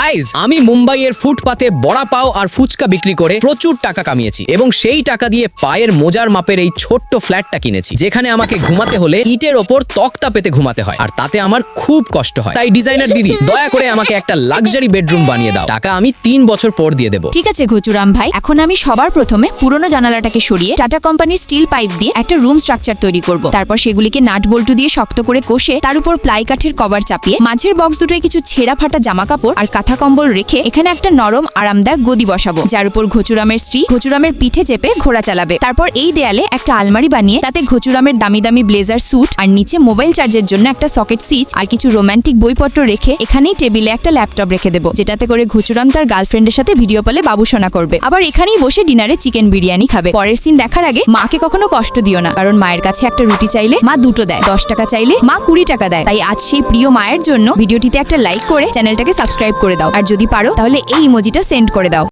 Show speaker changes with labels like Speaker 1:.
Speaker 1: Guys আমি মুম্বাইয়ের ফুটপাতে বড়া পাও আর ফুচকা বিক্রি করে প্রচুর টাকা কামিয়েছি এবং সেই টাকা দিয়ে পায়ের মোজার মাপের এই ছোট্ট ফ্ল্যাটটা কিনেছি, যেখানে আমাকে ঘুমাতে হলে ইটের ওপর তক্তা পেতে ঘুমাতে হয়, আর তাতে আমার খুব কষ্ট হয়। তাই ডিজাইনার দিদি, দয়া করে আমাকে একটা লাক্সারি বেডরুম বানিয়ে দাও। টাকা আমি তিন বছর পর দিয়ে দেবো।
Speaker 2: ঠিক আছে ঘুচুরাম ভাই, এখন আমি সবার প্রথমে পুরনো জানালাটাকে সরিয়ে টাটা কোম্পানির স্টিল পাইপ দিয়ে একটা রুম স্ট্রাকচার তৈরি করব। তারপর সেগুলিকে নাট বল্টু দিয়ে শক্ত করে কষে তার উপর প্লাই কাঠের কভার চাপিয়ে মাঝের বক্স দুটোয় কিছু ছেঁড়া ফাটা জামা কাপড় আর কাঁথা কম্বল রেখে এখানে একটা নরম, আরামদায়ক গদি বসাবো। যার উপর ঘচুরামের স্ত্রী ঘচুরামের পিঠে চেপে ঘোড়া চালাবে। তারপর এই দেয়ালে একটা আলমারি বানিয়ে তাতে ঘচুরামের দামি দামি ব্লেজার স্যুট আর নিচে মোবাইল চার্জের জন্য একটা সকেট সুইচ আর কিছু রোমান্টিক বইপত্র রেখে এখানেই টেবিলে একটা ল্যাপটপ রেখে দেবো, যেটাতে করে ঘুচুরাম তার গার্লফ্রেন্ডের সাথে ভিডিও কলে বাবুসোনা করবে। আবার এখানেই বসে ডিনারে চিকেন বিরিয়ানি খাবে। পরের সিন দেখার আগে মাকে কখনো কষ্ট দিও না, কারণ মায়ের কাছে একটা রুটি চাইলে মা দুটো দেয়, দশ টাকা চাইলে মা কুড়ি টাকা দেয়। তাই আজ সেই প্রিয় মায়ের জন্য ভিডিওটিতে একটা লাইক করে চ্যানেলটাকে সাবস্ক্রাইব করে দাও। আর যদি পারো তাহলে এই ইমোজিটা সেন্ড করে দাও।